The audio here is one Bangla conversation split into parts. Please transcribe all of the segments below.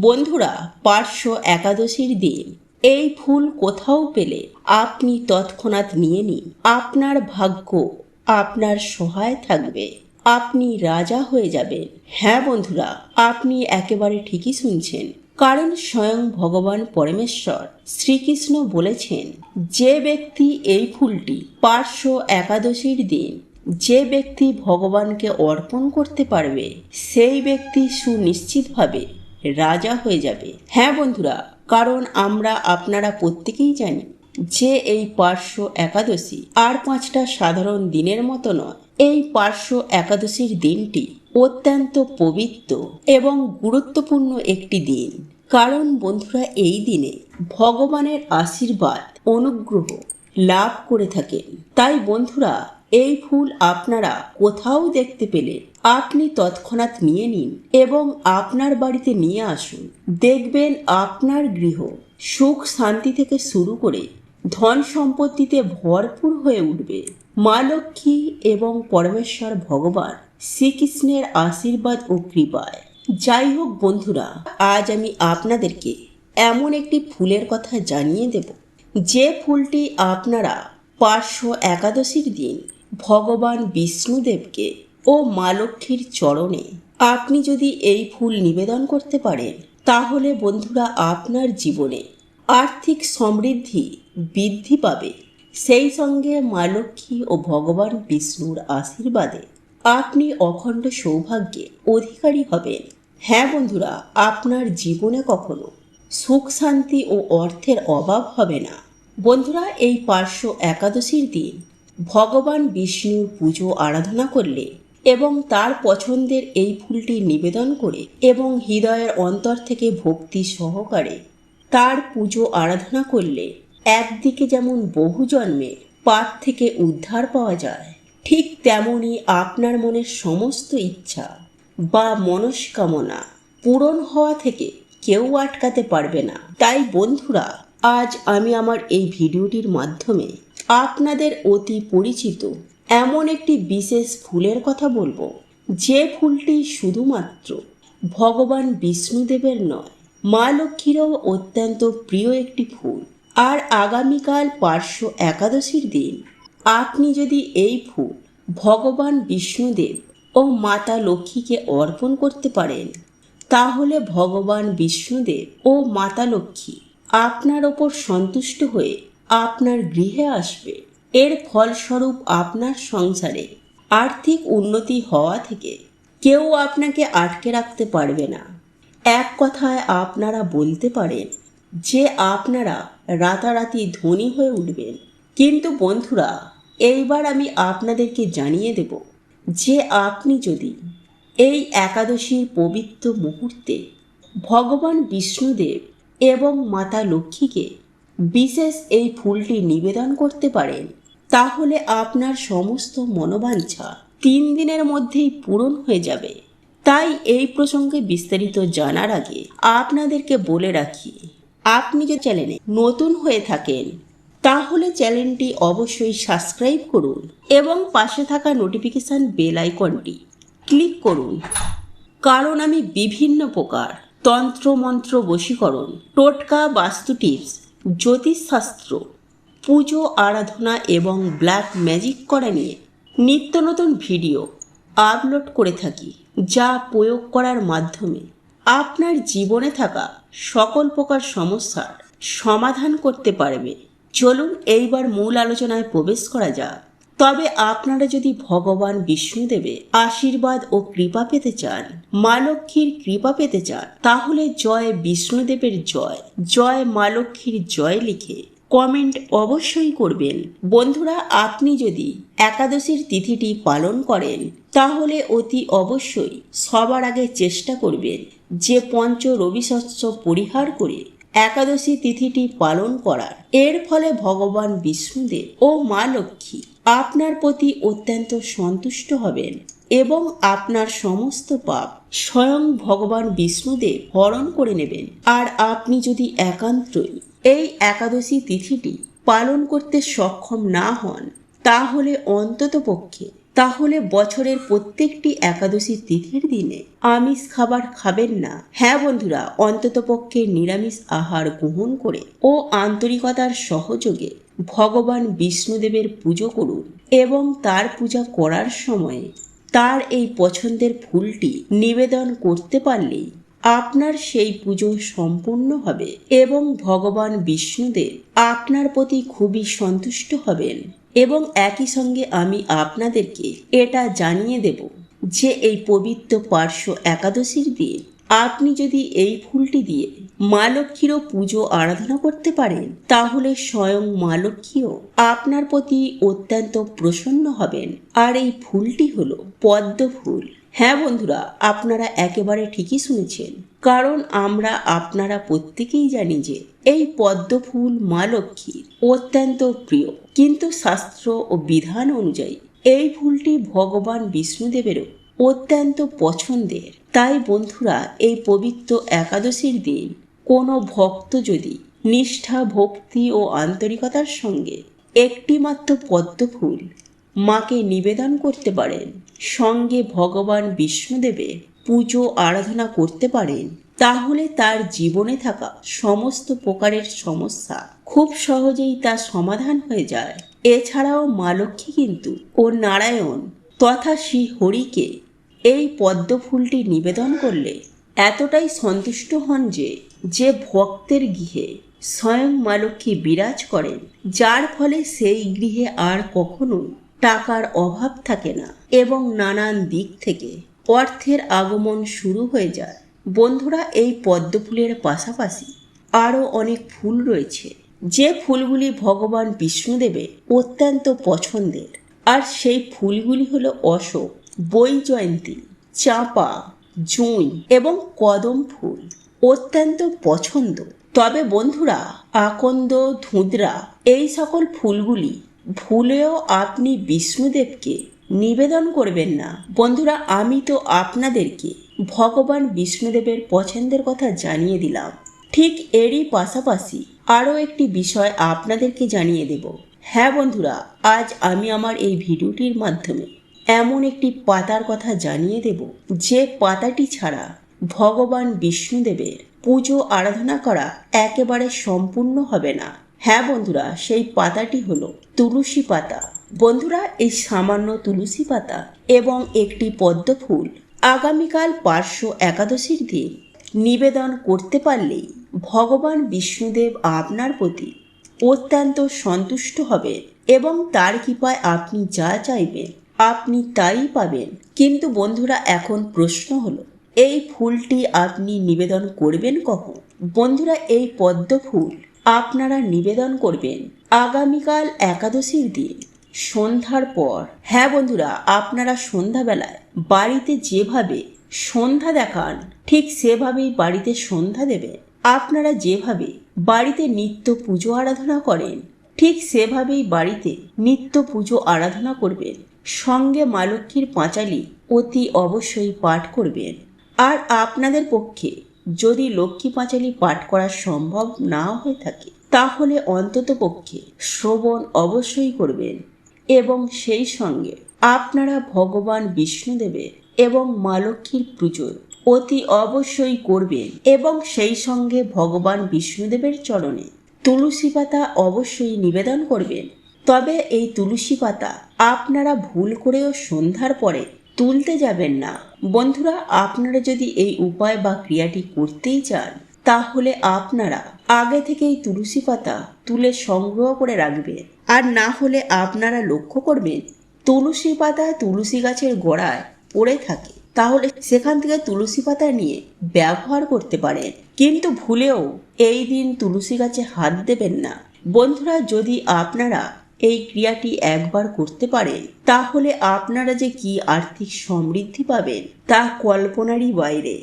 বন্ধুরা, পার্শ্ব একাদশীর দিন। এই ফুল কোথাও পেলে আপনি তৎক্ষণাৎ নিয়ে নিন। আপনার ভাগ্য আপনার সহায় থাকবে। আপনি রাজা হয়ে যাবেন। হ্যাঁ বন্ধুরা, আপনি একেবারে ঠিকই শুনছেন। কারণ স্বয়ং ভগবান পরমেশ্বর শ্রীকৃষ্ণ বলেছেন, যে ব্যক্তি এই ফুলটি পার্শ্ব একাদশীর দিন যে ব্যক্তি ভগবানকে অর্পণ করতে পারবে, সেই ব্যক্তি সুনিশ্চিতভাবে রাজা হয়ে যাবে। হ্যাঁ বন্ধুরা, কারণ আমরা আপনারা প্রত্যেকেই জানি যে এই পার্শ্ব একাদশী আর পাঁচটা সাধারণ দিনের মতো নয়। এই পার্শ্ব একাদশীর দিনটি অত্যন্ত পবিত্র এবং গুরুত্বপূর্ণ একটি দিন। কারণ বন্ধুরা, এই দিনে ভগবানের আশীর্বাদ, অনুগ্রহ লাভ করে থাকেন। তাই বন্ধুরা এই ফুল আপনারা কোথাও দেখতে পেলে আপনি তৎক্ষণাৎ নিয়ে নিন এবং আপনার বাড়িতে নিয়ে আসুন। দেখবেন আপনার গৃহ সুখ শান্তি থেকে শুরু করে ধন সম্পত্তিতে ভরপুর হয়ে উঠবে। মা লক্ষ্মী এবং পরমেশ্বর ভগবান শ্রীকৃষ্ণের আশীর্বাদ ও কৃপায়। যাই হোক বন্ধুরা, আজ আমি আপনাদেরকে এমন একটি ফুলের কথা জানিয়ে দেব। যে ফুলটি আপনারা পার্শ্ব একাদশীর দিন ভগবান বিষ্ণুদেবকে ও মা লক্ষ্মীর চরণে আপনি যদি এই ফুল নিবেদন করতে পারেন, তাহলে বন্ধুরা আপনার জীবনে আর্থিক সমৃদ্ধি বৃদ্ধি পাবে। সেই সঙ্গে মা লক্ষ্মী ও ভগবান বিষ্ণুর আশীর্বাদে আপনি অখণ্ড সৌভাগ্যে অধিকারী হবেন। হ্যাঁ বন্ধুরা, আপনার জীবনে কখনো সুখ, শান্তি ও অর্থের অভাব হবে না। বন্ধুরা, এই পার্শ্ব একাদশীর দিন ভগবান বিষ্ণুর পুজো আরাধনা করলে এবং তার পছন্দের এই ফুলটি নিবেদন করে এবং হৃদয়ের অন্তর থেকে ভক্তি সহকারে তার পুজো আরাধনা করলে একদিকে যেমন বহু জন্মে পাপ থেকে উদ্ধার পাওয়া যায়, ঠিক তেমনি আপনার মনের সমস্ত ইচ্ছা বা মনস্কামনা পূরণ হওয়া থেকে কেউ আটকাতে পারবে না। তাই বন্ধুরা, আজ আমি আমার এই ভিডিওটির মাধ্যমে আপনাদের অতি পরিচিত এমন একটি বিশেষ ফুলের কথা বলব। যে ফুলটি শুধুমাত্র ভগবান বিষ্ণুদেবের নয়, মা লক্ষ্মীরও অত্যন্ত প্রিয় একটি ফুল। আর আগামীকাল পার্শ্ব একাদশীর দিন, আপনি যদি এই ফুল ভগবান বিষ্ণুদেব ও মাতা লক্ষ্মীকে অর্পণ করতে পারেন, তাহলে ভগবান বিষ্ণুদেব ও মাতা লক্ষ্মী আপনার ওপর সন্তুষ্ট হয়ে আপনার গৃহে আসবে। এর ফলস্বরূপ আপনার সংসারে আর্থিক উন্নতি হওয়া থেকে কেউ আপনাকে আটকে রাখতে পারবে না। এক কথায় আপনারা বলতে পারেন যে আপনারা রাতারাতি ধনী হয়ে উঠবেন। কিন্তু বন্ধুরা, এইবার আমি আপনাদেরকে জানিয়ে দেব যে আপনি যদি এই একাদশীর পবিত্র মুহূর্তে ভগবান বিষ্ণুদেব এবং মাতা লক্ষ্মীকে বিশেষ এই ফুলটি নিবেদন করতে পারেন। তাহলে আপনার সমস্ত মনোবাঞ্ছা তিন দিনের মধ্যেই পূরণ হয়ে যাবে। তাই এই প্রসঙ্গে বিস্তারিত জানার আগে আপনাদেরকে বলে রাখি, আপনি যে চ্যানেলে নতুন হয়ে থাকেন, তাহলে চ্যানেলটি অবশ্যই সাবস্ক্রাইব করুন এবং পাশে থাকা নোটিফিকেশান বেল আইকনটি ক্লিক করুন। কারণ আমি বিভিন্ন প্রকার তন্ত্রমন্ত্র বশীকরণ, টোটকা বাস্তু টিপস জ্যোতিষশাস্ত্র, পুজো, আরাধনা এবং ব্ল্যাক ম্যাজিক করা নিয়ে নিত্য নতুন ভিডিও আপলোড করে থাকি, যা প্রয়োগ করার মাধ্যমে আপনার জীবনে থাকা সকল প্রকার সমস্যার সমাধান করতে পারবে। চলুন এইবার মূল আলোচনায় প্রবেশ করা যাক। তবে আপনারা যদি ভগবান বিষ্ণুদেবের আশীর্বাদ ও কৃপা পেতে চান, মা লক্ষ্মীর কৃপা পেতে চান, তাহলে জয় বিষ্ণুদেবের জয় জয় মা লক্ষ্মীর জয় লিখে কমেন্ট অবশ্যই করবেন। বন্ধুরা, আপনি যদি একাদশীর তিথিটি পালন করেন, তাহলে অতি অবশ্যই সবার আগে চেষ্টা করবেন যে পঞ্চ রবিশস্য পরিহার করে একাদশী তিথিটি পালন করার। এর ফলে ভগবান বিষ্ণুদেব ও মা লক্ষ্মী আপনার প্রতি অত্যন্ত সন্তুষ্ট হবেন এবং আপনার সমস্ত পাপ স্বয়ং ভগবান বিষ্ণুদেব হরণ করে নেবেন। আর আপনি যদি একান্তই এই একাদশী তিথিটি পালন করতে সক্ষম না হন, তাহলে অন্তত পক্ষে তাহলে বছরের প্রত্যেকটি একাদশী তিথির দিনে আমিষ খাবার খাবেন না। হ্যাঁ বন্ধুরা অন্ততপক্ষে নিরামিষ আহার গ্রহণ করে ও আন্তরিকতার সহযোগে ভগবান বিষ্ণুদেবের পুজো করুন এবং তার পূজা করার সময়ে তার এই পছন্দের ফুলটি নিবেদন করতে পারলেই আপনার সেই পুজো সম্পূর্ণ হবে এবং ভগবান বিষ্ণুদেব আপনার প্রতি খুবই সন্তুষ্ট হবেন। এবং একই সঙ্গে আমি আপনাদেরকে এটা জানিয়ে দেব যে এই পবিত্র পার্শ্ব একাদশীর দিন আপনি যদি এই ফুলটি দিয়ে মা লক্ষ্মীরও পুজো, আরাধনা করতে পারেন, তাহলে স্বয়ং মা লক্ষ্মীও আপনার প্রতি অত্যন্ত প্রসন্ন হবেন। আর এই ফুলটি হলো পদ্ম ফুল। হ্যাঁ বন্ধুরা, আপনারা একেবারে ঠিকই শুনেছেন। কারণ আমরা আপনারা প্রত্যেকেই জানি যে এই পদ্ম ফুল মা লক্ষ্মীর অত্যন্ত প্রিয়। কিন্তু শাস্ত্র ও বিধান অনুযায়ী এই ফুলটি ভগবান বিষ্ণুদেবেরও অত্যন্ত পছন্দের। তাই বন্ধুরা, এই পবিত্র একাদশীর দিন কোনো ভক্ত যদি নিষ্ঠা, ভক্তি ও আন্তরিকতার সঙ্গে একটিমাত্র পদ্ম ফুল মাকে নিবেদন করতে পারেন। সঙ্গে ভগবান বিষ্ণুদেবের পুজো, আরাধনা করতে পারেন। তাহলে তার জীবনে থাকা সমস্ত প্রকারের সমস্যা খুব সহজেই তা সমাধান হয়ে যায়। এছাড়াও মা লক্ষ্মী কিন্তু ও নারায়ণ তথা শ্রী হরিকে এই পদ্ম ফুলটি নিবেদন করলে এতটাই সন্তুষ্ট হন যে যে ভক্তের গৃহে স্বয়ং মা লক্ষ্মী বিরাজ করেন, যার ফলে সেই গৃহে আর কখনো টাকার অভাব থাকে না এবং নানান দিক থেকে অর্থের আগমন শুরু হয়ে যায়। বন্ধুরা, এই পদ্ম ফুলের পাশাপাশি আরও অনেক ফুল রয়েছে। যে ফুলগুলি ভগবান বিষ্ণুদেবের অত্যন্ত পছন্দের। আর সেই ফুলগুলি হলো অশোক বৈজয়ন্তী চাঁপা, জুঁই এবং কদম ফুল। অত্যন্ত পছন্দ। তবে বন্ধুরা, আকন্দ, ধুঁদরা, এই সকল ফুলগুলি ভুলেও আপনি বিষ্ণুদেবকে নিবেদন করবেন না। বন্ধুরা, আমি তো আপনাদেরকে ভগবান বিষ্ণুদেবের পছন্দের কথা জানিয়ে দিলাম। ঠিক এরই পাশাপাশি আরও একটি বিষয় আপনাদেরকে জানিয়ে দেব। হ্যাঁ বন্ধুরা, আজ আমি আমার এই ভিডিওটির মাধ্যমে এমন একটি পাতার কথা জানিয়ে দেব, যে পাতাটি ছাড়া ভগবান বিষ্ণুদেবের পুজো আরাধনা করা একেবারে সম্পূর্ণ হবে না। হ্যাঁ বন্ধুরা, সেই পাতাটি হলো তুলসী পাতা। বন্ধুরা, এই সামান্য তুলসী পাতা এবং একটি পদ্ম ফুল আগামীকাল পার্শ্ব একাদশীর দিন নিবেদন করতে পারলেই ভগবান বিষ্ণুদেব আপনার প্রতি অত্যন্ত সন্তুষ্ট হবেন এবং তার কৃপায় আপনি যা চাইবেন, আপনি তাই পাবেন। কিন্তু বন্ধুরা, এখন প্রশ্ন হলো, এই ফুলটি আপনি নিবেদন করবেন কখন? বন্ধুরা, এই পদ্ম ফুল আপনারা নিবেদন করবেন আগামীকাল একাদশীর দিন, সন্ধ্যার পর। হ্যাঁ বন্ধুরা, আপনারা সন্ধ্যাবেলায় বাড়িতে যেভাবে সন্ধ্যা দেখান, ঠিক সেভাবেই বাড়িতে সন্ধ্যা দেবেন। আপনারা যেভাবে বাড়িতে নিত্য পুজো আরাধনা করেন, ঠিক সেভাবেই বাড়িতে নিত্য পুজো আরাধনা করবেন। সঙ্গে মা লক্ষ্মীর পাঁচালি অতি অবশ্যই পাঠ করবেন। আর আপনাদের পক্ষে যদি লক্ষ্মী পাঁচালি পাঠ করা সম্ভব না হয়ে থাকে, তাহলে অন্তত পক্ষে শ্রবণ অবশ্যই করবেন এবং সেই সঙ্গে আপনারা ভগবান বিষ্ণুদেবের এবং মা লক্ষ্মীর পুজো অতি অবশ্যই করবেন এবং সেই সঙ্গে ভগবান বিষ্ণুদেবের চরণে তুলসী পাতা অবশ্যই নিবেদন করবেন। তবে এই তুলসী পাতা আপনারা ভুল করেও সন্ধ্যার পরে তুলতে যাবেন না। বন্ধুরা, আপনারা যদি এই উপায় বা ক্রিয়াটি করতেই চান, তাহলে আপনারা আগে থেকেই তুলসী পাতা তুলে সংগ্রহ করে রাখবেন। আর না হলে আপনারা লক্ষ্য করবেন, তুলসী পাতা তুলসী গাছের গোড়ায় পড়ে থাকে। তাহলে সেখান থেকে তুলসী পাতা নিয়ে ব্যবহার করতে পারেন। কিন্তু ভুলেও এই দিন তুলসী গাছে হাত দেবেন না। বন্ধুরা, যদি আপনারা এই ক্রিয়াটি একবার করতে পারেন তাহলে আপনারা যে কি আর্থিক সমৃদ্ধি পাবেন তা কল্পনারই বাইরে।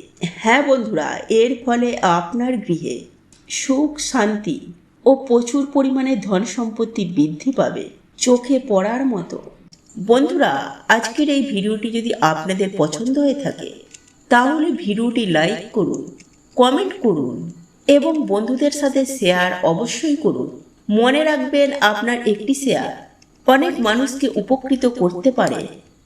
হ্যাঁ বন্ধুরা, এর ফলে আপনার গৃহে সুখ, শান্তি ও প্রচুর পরিমাণে ধন সম্পত্তি বৃদ্ধি পাবে চোখে পড়ার মতো। বন্ধুরা, আজকের এই ভিডিওটি যদি আপনাদের পছন্দ হয়ে থাকে, তাহলে ভিডিওটি লাইক করুন, কমেন্ট করুন এবং বন্ধুদের সাথে শেয়ার অবশ্যই করুন। মনে রাখবেন, আপনার একটি শেয়ার অনেক মানুষকে উপকৃত করতে পারে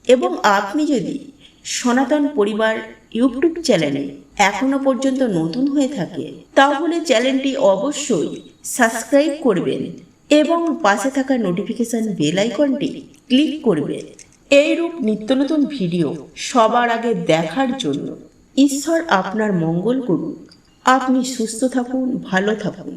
এবং আপনি যদি সনাতন পরিবার ইউটিউব চ্যানেলে এখনও পর্যন্ত নতুন হয়ে থাকে, তাহলে চ্যানেলটি অবশ্যই সাবস্ক্রাইব করবেন এবং পাশে থাকা নোটিফিকেশন বেল আইকনটি ক্লিক করবেন। এইরূপ নিত্য নতুন ভিডিও সবার আগে দেখার জন্য ঈশ্বর আপনার মঙ্গল করুন। আপনি সুস্থ থাকুন, ভালো থাকুন।